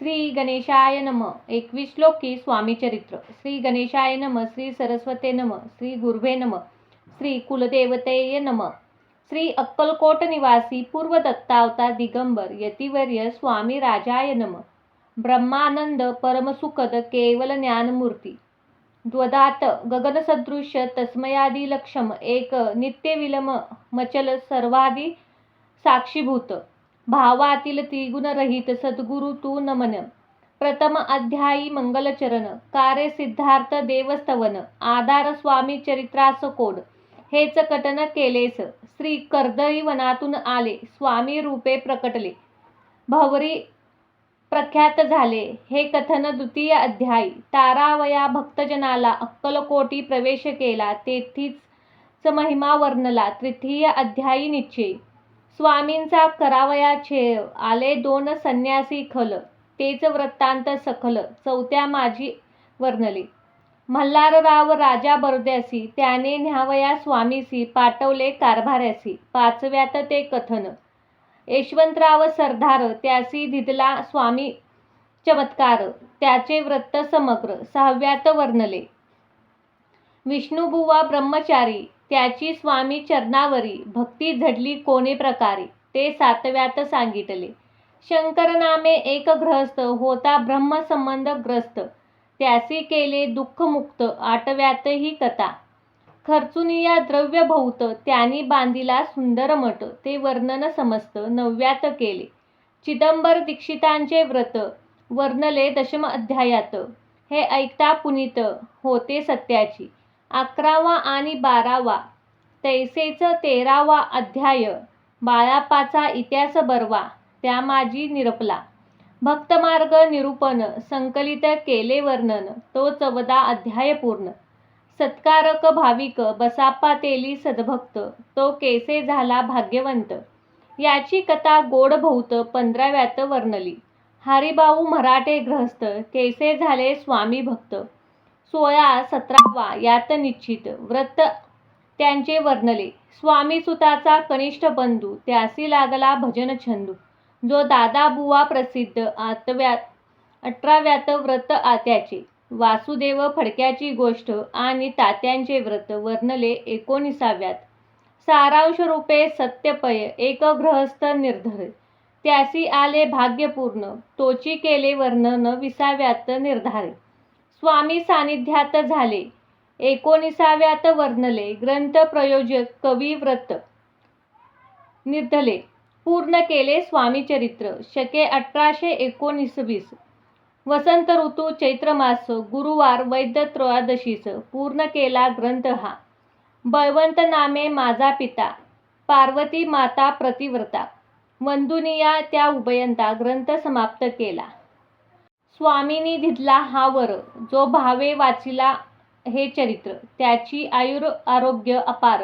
श्री गणेशाय नम. एकवीस श्लोकी स्वामी चरित्र. श्री गणेशाय नम श्री सरस्वते नम श्री गुर्भे नम श्री कुलदेवतेय नम. श्री अक्कलकोट निवासी पूर्व दत्तावतार दिगंबर यतिवर्य स्वामी राजाय नम. ब्रह्मानंद परमसुखद केवल ज्ञानमूर्ती. द्वदात गगनसदृश तस्मयादिलक्षम एक नित्यविलम मचल सर्वादि साक्षीभूत. भावातील त्रिगुणरहित सद्गुरु तू नमन. प्रथम अध्यायी मंगलचरण. कार्य सिद्धार्थ देवस्तवन आधार स्वामी चरित्रास कोड. हेच कथन केलेस. श्री कर्दळी वनातून आले. स्वामी रूपे प्रकटले. भवरी प्रख्यात झाले. हे कथन द्वितीय अध्यायी. तारावया भक्तजनाला अक्कलकोटी प्रवेश केला. तेथीच महिमा वर्णला. तृतीय अध्यायी निश्चय. स्वामींचा करावया छेव आले दोन संन्यासी खल तेच वृत्तांत सखल चौथ्या माझी वर्णले. मल्हारराव राजा बरद्यासी त्याने न्यावया स्वामीसी पाठवले कारभाऱ्यासी पाचव्यात ते कथन. यशवंतराव सरदार त्यासी दिदला स्वामी चमत्कार त्याचे वृत्त समग्र सहाव्यात वर्णले. विष्णुबुवा ब्रह्मचारी त्याची स्वामी चरणावरी भक्ती झडली कोणे प्रकारे? ते सातव्यात सांगितले. शंकर नामे एक ग्रहस्थ होता ब्रह्मसंबंध ग्रस्त. त्यासी केले दुःखमुक्त आठव्यात ही कथा. खर्चुनिया द्रव्य भौत त्यांनी बांधिला सुंदर मठ. ते वर्णन समस्त नवव्यात केले. चिदंबर दीक्षितांचे व्रत वर्णले दशम अध्यायात. हे ऐकता पुनीत होते सत्याची. अकरावा आणि बारावा. तैसेच तेरावा अध्याय. बाळापाचा इतिहास बरवा त्या माझी निरपला. भक्तमार्ग निरूपण संकलित केले वर्णन तो चौदा अध्याय पूर्ण. सत्कारक भाविक बसापा तेली सद्भक्त तो केसे झाला भाग्यवंत? याची कथा गोड भौत पंधराव्यात वर्णली. हरिभाऊ मराठे ग्रहस्थ केसे झाले स्वामी भक्त? सोळा सतरावा यात निश्चित. व्रत त्यांचे वर्णले. स्वामी सुताचा कनिष्ठ बंधू त्यासी लागला भजन छंदू. जो दादा बुवा प्रसिद्ध आतव्यात अठराव्यात व्रत आत्याचे. वासुदेव फडक्याची गोष्ट आणि तात्यांचे व्रत वर्णले एकोणीसाव्यात. सारांश रूपे सत्यपय एक गृहस्थ निर्धर. त्यासी आले भाग्यपूर्ण. तोची केले वर्णन विसाव्यात निर्धारे. स्वामी सानिध्यात झाले. एकोणीसाव्यात वर्णले. ग्रंथ प्रयोजक कवी व्रत निर्धले. पूर्ण केले स्वामी चरित्र. शके अठराशे एकोणीसवीस. वसंत ऋतू चैत्रमास गुरुवार वैद्य त्रयोदशीच पूर्ण केला ग्रंथ हा. बळवंत नामे माझा पिता. पार्वती माता प्रतिव्रता. वंदुनिया त्या उभयंता ग्रंथ समाप्त केला. स्वामीनी दिदला हा वर जो भावे वाचिला हे चरित्र त्याची आयुर आरोग्य अपार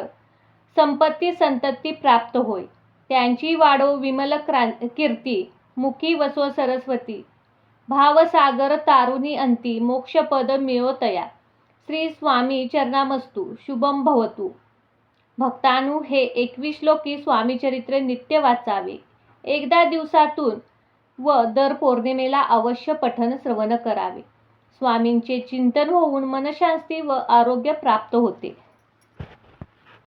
संपत्ती संतती प्राप्त होय. त्यांची वाढो विमल क्रां कीर्ती मुखी वसो सरस्वती भावसागर तारुणी अंती मोक्षपद मिळोतया श्री स्वामी चरणामस्तू शुभम भवतु. भक्तानु हे एकवीस श्लोकी स्वामीचरित्र नित्य वाचावे. एकदा दिवसातून व दर पौर्णिमेला अवश्य पठन श्रवण करावे. स्वामींचे चिंतन होऊन मनशांती व आरोग्य प्राप्त होते.